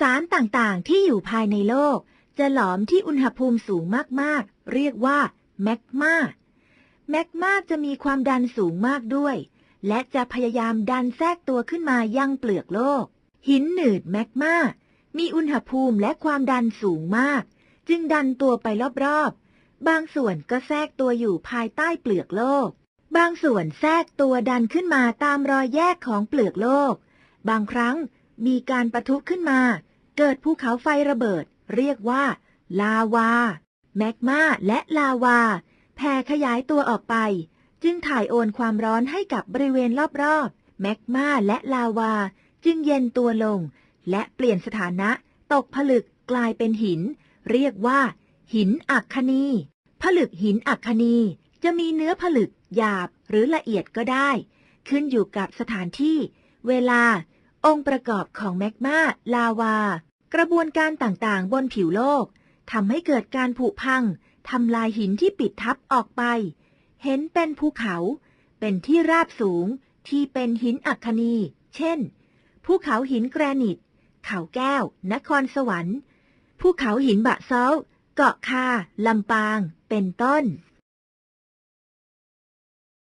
สารต่างๆ ที่อยู่ภายในโลก จะหลอมที่อุณหภูมิสูงมากๆ เรียกว่าแมกมาแมกมาจะมีความดันสูงมากด้วย และจะพยายามดันแทรกตัวขึ้นมายังเปลือกโลก หินหนืดแมกมามีอุณหภูมิและความดันสูงมาก จึงดันตัวไปรอบๆ บางส่วนก็แทรกตัวอยู่ภายใต้เปลือกโลก บางส่วนแทรกตัวดันขึ้นมาตามรอยแยกของเปลือกโลก บางครั้ง มีการประทุขึ้นมา เกิดภูเขาไฟระเบิด เรียกว่า ลาวา แมกมาและลาวาแผ่ขยายตัวออกไป จึงถ่ายโอนความร้อนให้กับบริเวณรอบๆแมกมาและลาวา จึงเย็นตัวลง และเปลี่ยนสถานะ ตกผลึกกลายเป็นหิน เรียกว่า หินอัคคนีผลึกหินอัคคนีจะมีเนื้อผลึกหยาบหรือละเอียดก็ได้ ขึ้นอยู่กับสถานที่ เวลา องค์ประกอบของแมกมาลาวา กระบวนการต่างๆ บนผิวโลกทำให้เกิดการผุพังทำลายหินที่ปิดทับออกไป เห็นเป็นภูเขา เป็นที่ราบสูงที่เป็นหินอัคคนี เช่น ภูเขาหินแกรนิต เขาแก้ว นครสวรรค์ ภูเขาหินบะเซาเกาะคา ลำปาง เป็นต้น